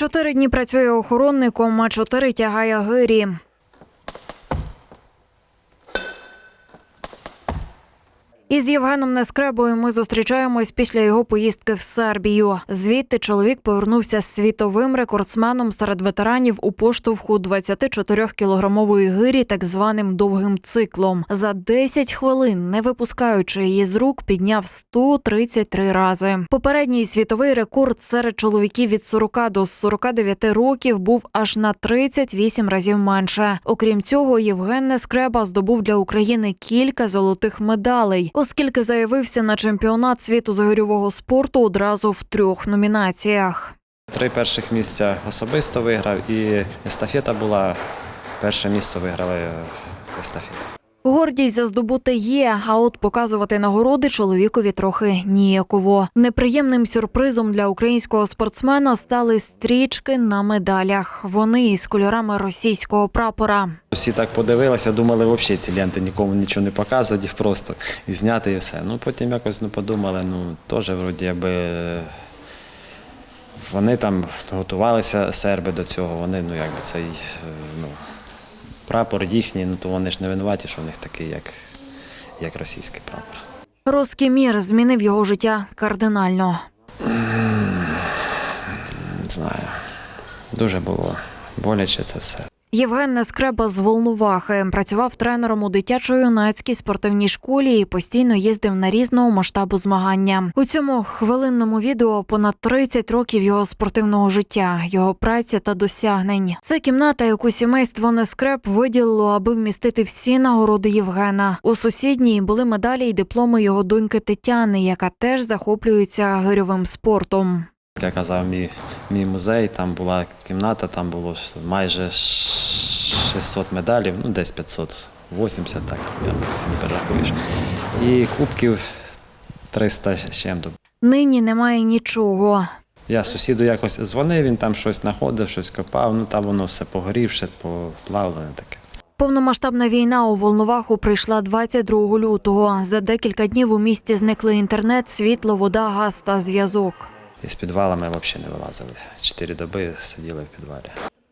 Чотири дні працює охоронником, а чотири тягає гирі. Із Євгеном Нескребою ми зустрічаємось після його поїздки в Сербію. Звідти чоловік повернувся з світовим рекордсменом серед ветеранів у поштовху 24-кілограмової гирі, так званим довгим циклом. За 10 хвилин, не випускаючи її з рук, підняв 133 рази. Попередній світовий рекорд серед чоловіків від 40 до 49 років був аж на 38 разів менше. Окрім цього, Євген Нескреба здобув для України кілька золотих медалей, оскільки заявився на чемпіонат світу з гирьового спорту одразу в трьох номінаціях. Три перших місця особисто виграв, і естафета була. Перше місце виграли естафета. Гордість за здобуте є, а от показувати нагороди чоловікові трохи ніяково. Неприємним сюрпризом для українського спортсмена стали стрічки на медалях. Вони із кольорами російського прапора. Всі так подивилися, думали, взагалі ці ленти нікому нічого не показувати, їх просто і зняти і все. Ну потім якось ну, подумали, ну теж вроді якби. Вони там готувалися серби до цього, вони, ну якби цей ну, прапор їхній, ну то вони ж не винуваті, що в них такий, як, як російський прапор. Русський мір змінив його життя кардинально. Не знаю. Дуже було боляче це все. Євген Нескреба з Волновахи працював тренером у дитячо-юнацькій спортивній школі і постійно їздив на різного масштабу змагання. У цьому хвилинному відео понад 30 років його спортивного життя, його праці та досягнень. Це кімната, яку сімейство Нескреб виділило, аби вмістити всі нагороди Євгена. У сусідній були медалі й дипломи його доньки Тетяни, яка теж захоплюється гирьовим спортом. Я казав, мій, мій музей, там була кімната, там було майже 600 медалів, ну десь 580, так, я всі не перерахуєш. І кубків 300 з чим-то. Нині немає нічого. Я сусіду якось дзвонив, він там щось знаходив, щось копав, ну там воно все погорівше, поплавлене таке. Повномасштабна війна у Волноваху прийшла 22 лютого. За декілька днів у місті зникли інтернет, світло, вода, газ та зв'язок. І з підвалами взагалі не вилазили. Чотири доби сиділи в підвалі.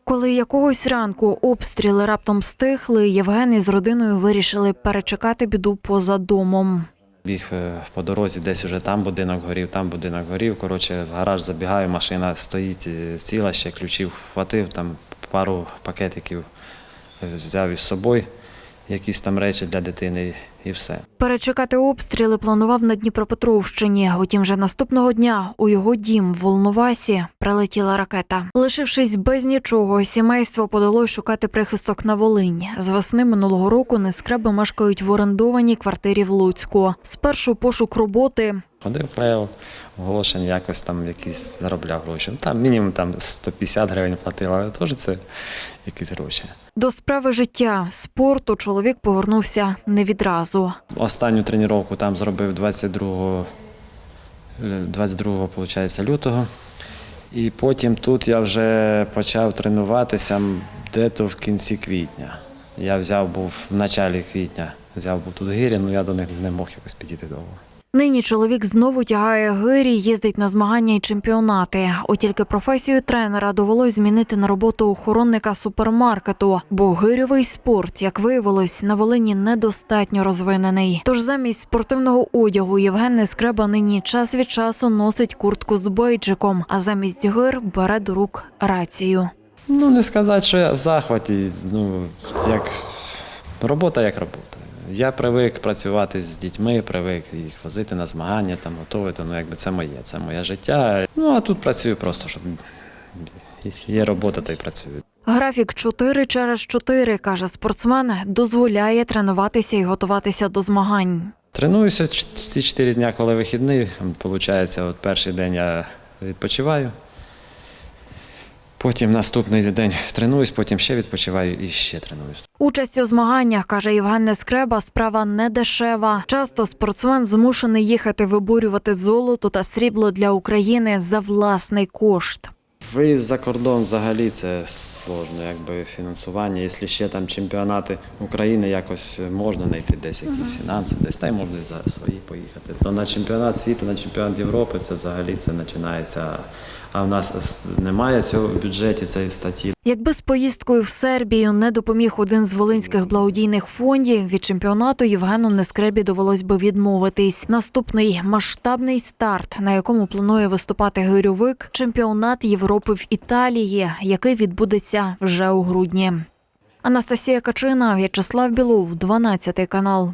Коли якогось ранку обстріли раптом стихли, Євген із родиною вирішили перечекати біду поза домом. Біг е, по дорозі, десь вже там будинок горів, там будинок горів. Коротше, в гараж забігаю, машина стоїть е, ціла, ще ключів хватив, там пару пакетиків е, взяв із собою, якісь там речі для дитини і все. Перечекати обстріли планував на Дніпропетровщині. Утім, вже наступного дня у його дім в Волновасі прилетіла ракета. Лишившись без нічого, сімейство подало шукати прихисток на Волинь. З весни минулого року нескреби мешкають в орендованій квартирі в Луцьку. Спершу пошук роботи. Ходив, клеїв оголошення, якось там якісь заробляв гроші. Ну, Там мінімум там 150 гривень платили, але теж це якісь гроші. До справи життя спорту чоловік повернувся не відразу. Останню тренування там зробив 22, 22 виходить, лютого. І потім тут я вже почав тренуватися де-то в кінці квітня. Я взяв був в началі квітня, взяв був тут гирі, але я до них не мог якось підійти довго. Нині чоловік знову тягає гирі, їздить на змагання і чемпіонати. От тільки професію тренера довелось змінити на роботу охоронника супермаркету, бо гирьовий спорт, як виявилось, на Волині недостатньо розвинений. Тож замість спортивного одягу Євген Нескреба нині час від часу носить куртку з бейджиком, а замість гир бере до рук рацію. Ну, не сказати, що я в захваті. Ну, як робота як робота. Я привик працювати з дітьми, привик їх возити на змагання, там готувати. Ну, якби це моє, це моє життя. Ну, а тут працюю просто, щоб є робота, то й працюю. Графік 4 через 4, каже спортсмен, дозволяє тренуватися і готуватися до змагань. Тренуюся ці чотири дні, коли вихідний. Получається, от перший день я відпочиваю. Потім наступний день тренуюсь, потім ще відпочиваю і ще тренуюсь. Участь у змаганнях, каже Євген Нескреба, справа не дешева. Часто спортсмен змушений їхати виборювати золото та срібло для України за власний кошт. Виїзд за кордон взагалі це сложно, якби фінансування. Якщо ще там чемпіонати України якось можна знайти десь якісь фінанси, десь та й можна за свої поїхати. То на чемпіонат світу, на чемпіонат Європи це взагалі це починається а в нас немає цього в бюджеті цієї статті. Якби з поїздкою в Сербію не допоміг один з волинських благодійних фондів, від чемпіонату Євгену Нескребі довелось би відмовитись. Наступний масштабний старт, на якому планує виступати гирьовик, чемпіонат Європи в Італії, який відбудеться вже у грудні. Анастасія Качина, В'ячеслав Білов, 12 канал.